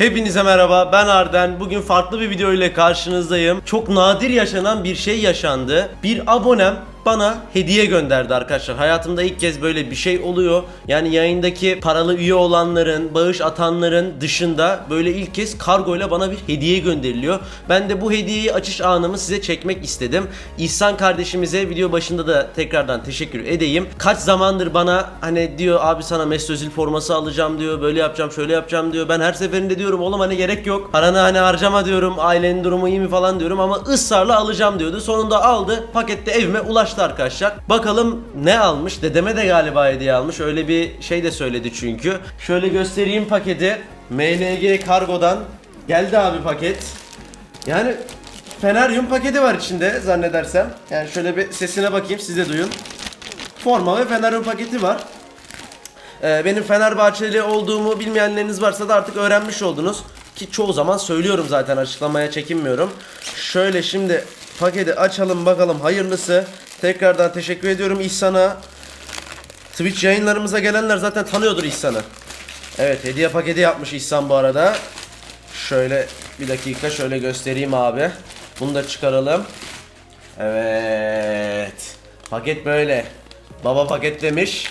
Hepinize merhaba ben Arden. Bugün farklı bir video ile karşınızdayım. Çok nadir yaşanan bir şey yaşandı. Bir abonem bana hediye gönderdi arkadaşlar. Hayatımda ilk kez böyle bir şey oluyor. Yani yayındaki paralı üye olanların, bağış atanların dışında böyle ilk kez kargoyla bana bir hediye gönderiliyor. Ben de bu hediyeyi açış anımı size çekmek istedim. İhsan kardeşimize video başında da tekrardan teşekkür edeyim. Kaç zamandır bana hani diyor abi sana Mesut forması alacağım diyor. Böyle yapacağım, şöyle yapacağım diyor. Ben her seferinde diyorum oğlum hani gerek yok. Paranı hani harcama diyorum. Ailenin durumu iyi mi falan diyorum ama ısrarla alacağım diyordu. Sonunda aldı. Pakette evime ulaştı arkadaşlar. Bakalım ne almış? Dedeme de galiba hediye almış. Öyle bir şey de söyledi çünkü. Şöyle göstereyim paketi. MNG Kargo'dan geldi abi paket. Yani Feneryum paketi var içinde zannedersem. Yani şöyle bir sesine bakayım siz de duyun. Forma ve Feneryum paketi var. Ee, benim Fenerbahçeli olduğumu bilmeyenleriniz varsa da artık öğrenmiş oldunuz. Ki çoğu zaman söylüyorum zaten açıklamaya çekinmiyorum. Şöyle şimdi paketi açalım bakalım hayırlısı. Tekrardan teşekkür ediyorum İhsan'a. Twitch yayınlarımıza gelenler zaten tanıyordur İhsan'ı. Evet hediye paketi yapmış İhsan bu arada. Şöyle bir dakika şöyle göstereyim abi. Bunu da çıkaralım. Evet. Paket böyle. Baba paketlemiş.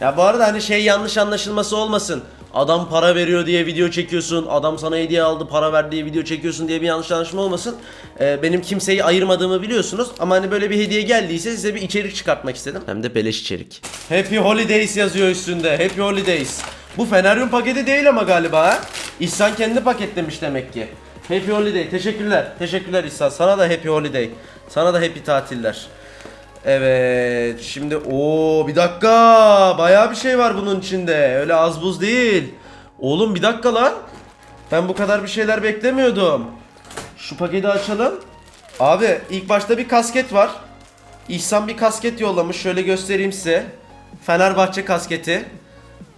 Ya bu arada hani şey yanlış anlaşılması olmasın. Adam para veriyor diye video çekiyorsun. Adam sana hediye aldı para ver diye video çekiyorsun diye bir yanlış anlaşılma olmasın. Ee, benim kimseyi ayırmadığımı biliyorsunuz. Ama hani böyle bir hediye geldiyse size bir içerik çıkartmak istedim. Hem de beleş içerik. Happy Holidays yazıyor üstünde. Happy Holidays. Bu Feneryum paketi değil ama galiba ha. İhsan kendi paketlemiş demek ki. Happy Holiday. Teşekkürler. Teşekkürler İhsan. Sana da Happy Holiday. Sana da Happy tatiller. Evet şimdi o bir dakika bayağı bir şey var bunun içinde öyle az buz değil. Oğlum bir dakika lan. Ben bu kadar bir şeyler beklemiyordum. Şu paketi açalım. Abi ilk başta bir kasket var. İhsan bir kasket yollamış şöyle göstereyim size. Fenerbahçe kasketi.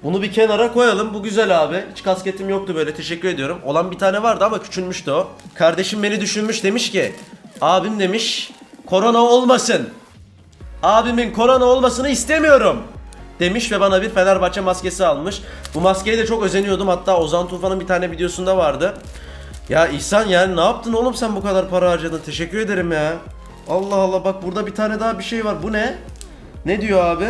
Bunu bir kenara koyalım. Bu güzel abi. Hiç kasketim yoktu böyle. Teşekkür ediyorum. Olan bir tane vardı ama küçülmüştü o. Kardeşim beni düşünmüş demiş ki. Abim demiş. Korona olmasın. Abimin korona olmasını istemiyorum. Demiş ve bana bir Fenerbahçe maskesi almış. Bu maskeye de çok özeniyordum. Hatta Ozan Tufan'ın bir tane videosunda vardı. Ya İhsan yani ne yaptın oğlum sen bu kadar para harcadın? Teşekkür ederim ya. Allah Allah bak burada bir tane daha bir şey var. Bu ne? Ne diyor abi?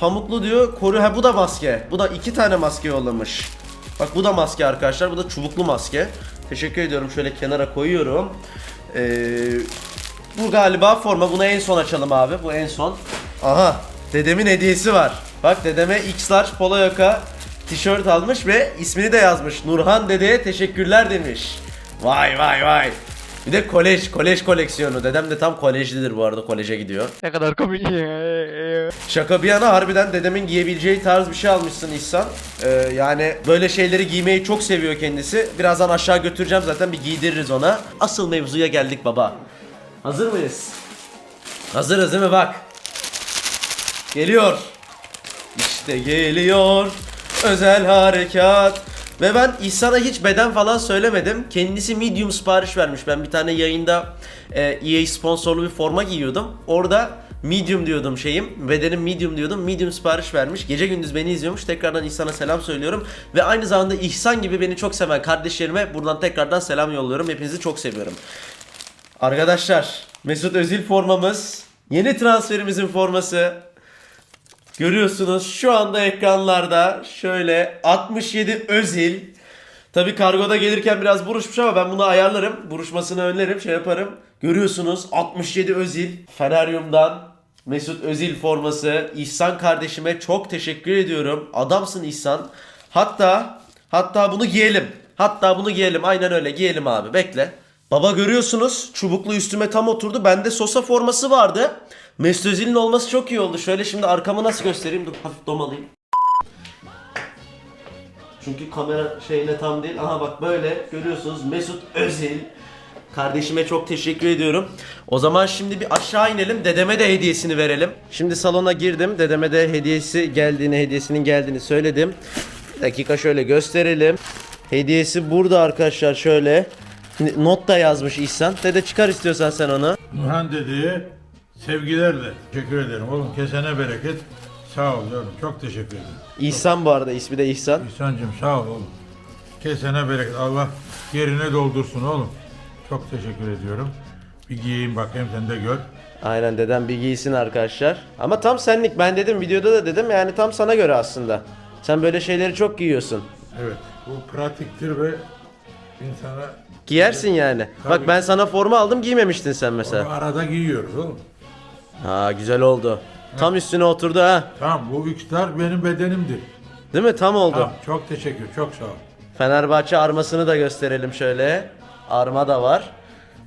Pamuklu diyor. Koru ha bu da maske. Bu da iki tane maske yollamış. Bak bu da maske arkadaşlar. Bu da çubuklu maske. Teşekkür ediyorum. Şöyle kenara koyuyorum. Ee, bu galiba forma. Bunu en son açalım abi. Bu en son. Aha. Dedemin hediyesi var. Bak dedeme X large polo yaka tişört almış ve ismini de yazmış. Nurhan dedeye teşekkürler demiş. Vay vay vay. Bir de kolej, kolej koleksiyonu. Dedem de tam kolejlidir bu arada. Koleje gidiyor. Ne kadar komik. Şaka bir yana harbiden dedemin giyebileceği tarz bir şey almışsın İhsan. Ee, yani böyle şeyleri giymeyi çok seviyor kendisi. Birazdan aşağı götüreceğim zaten bir giydiririz ona. Asıl mevzuya geldik baba. Hazır mıyız? Hazırız değil mi bak. Geliyor. İşte geliyor. Özel harekat. Ve ben İhsan'a hiç beden falan söylemedim. Kendisi medium sipariş vermiş. Ben bir tane yayında e, EA sponsorlu bir forma giyiyordum. Orada medium diyordum şeyim. Bedenim medium diyordum. Medium sipariş vermiş. Gece gündüz beni izliyormuş. Tekrardan İhsan'a selam söylüyorum. Ve aynı zamanda İhsan gibi beni çok seven kardeşlerime buradan tekrardan selam yolluyorum. Hepinizi çok seviyorum. Arkadaşlar Mesut Özil formamız. Yeni transferimizin forması. Görüyorsunuz şu anda ekranlarda şöyle 67 Özil. Tabi kargoda gelirken biraz buruşmuş ama ben bunu ayarlarım. Buruşmasını önlerim şey yaparım. Görüyorsunuz 67 Özil. Feneryum'dan Mesut Özil forması. İhsan kardeşime çok teşekkür ediyorum. Adamsın İhsan. Hatta hatta bunu giyelim. Hatta bunu giyelim. Aynen öyle giyelim abi. Bekle. Baba görüyorsunuz çubuklu üstüme tam oturdu. Bende Sosa forması vardı. Mesut Özil'in olması çok iyi oldu. Şöyle şimdi arkamı nasıl göstereyim? Dur hafif domalayayım. Çünkü kamera şeyle tam değil. Aha bak böyle görüyorsunuz Mesut Özil. Kardeşime çok teşekkür ediyorum. O zaman şimdi bir aşağı inelim. Dedeme de hediyesini verelim. Şimdi salona girdim. Dedeme de hediyesi geldiğini, hediyesinin geldiğini söyledim. Bir dakika şöyle gösterelim. Hediyesi burada arkadaşlar şöyle. Not da yazmış İhsan. Dede çıkar istiyorsan sen onu. Nurhan dediği sevgilerle. Teşekkür ederim oğlum. Kesene bereket. Sağ ol yavrum. Çok teşekkür ederim. İhsan bu arada ismi de İhsan. İhsan'cığım sağ ol oğlum. Kesene bereket. Allah yerine doldursun oğlum. Çok teşekkür ediyorum. Bir giyeyim bakayım sen de gör. Aynen dedem bir giysin arkadaşlar. Ama tam senlik ben dedim videoda da dedim yani tam sana göre aslında. Sen böyle şeyleri çok giyiyorsun. Evet. Bu pratiktir ve insana Giyersin yani. Tabii. Bak ben sana forma aldım giymemiştin sen onu mesela. arada giyiyoruz oğlum. Ha güzel oldu. Tam üstüne oturdu ha. Tamam bu ükstar benim bedenimdir. Değil mi? Tam oldu. Tamam çok teşekkür çok sağ ol. Fenerbahçe armasını da gösterelim şöyle. Arma da var.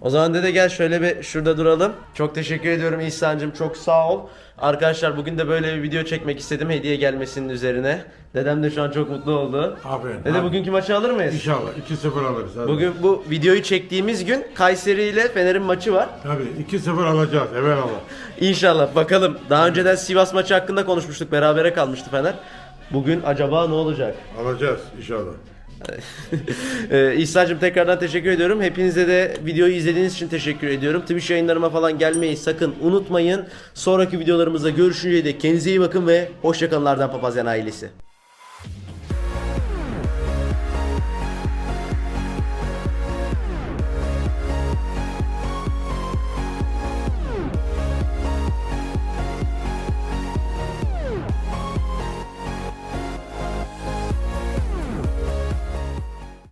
O zaman dede gel şöyle bir şurada duralım. Çok teşekkür ediyorum İhsan'cığım çok sağ ol. Arkadaşlar bugün de böyle bir video çekmek istedim hediye gelmesinin üzerine. Dedem de şu an çok mutlu oldu. Aferin. Dede Hadi. bugünkü maçı alır mıyız? İnşallah 2-0 alırız. Hadi. Bugün bu videoyu çektiğimiz gün Kayseri ile Fener'in maçı var. Tabii 2-0 alacağız evelallah. İnşallah bakalım. Daha önceden Sivas maçı hakkında konuşmuştuk. Berabere kalmıştı Fener. Bugün acaba ne olacak? Alacağız inşallah. Ee, İhsan'cığım tekrardan teşekkür ediyorum. Hepinize de videoyu izlediğiniz için teşekkür ediyorum. Twitch yayınlarıma falan gelmeyi sakın unutmayın. Sonraki videolarımızda görüşünceye dek kendinize iyi bakın ve hoşçakalın Arden Papazyan ailesi.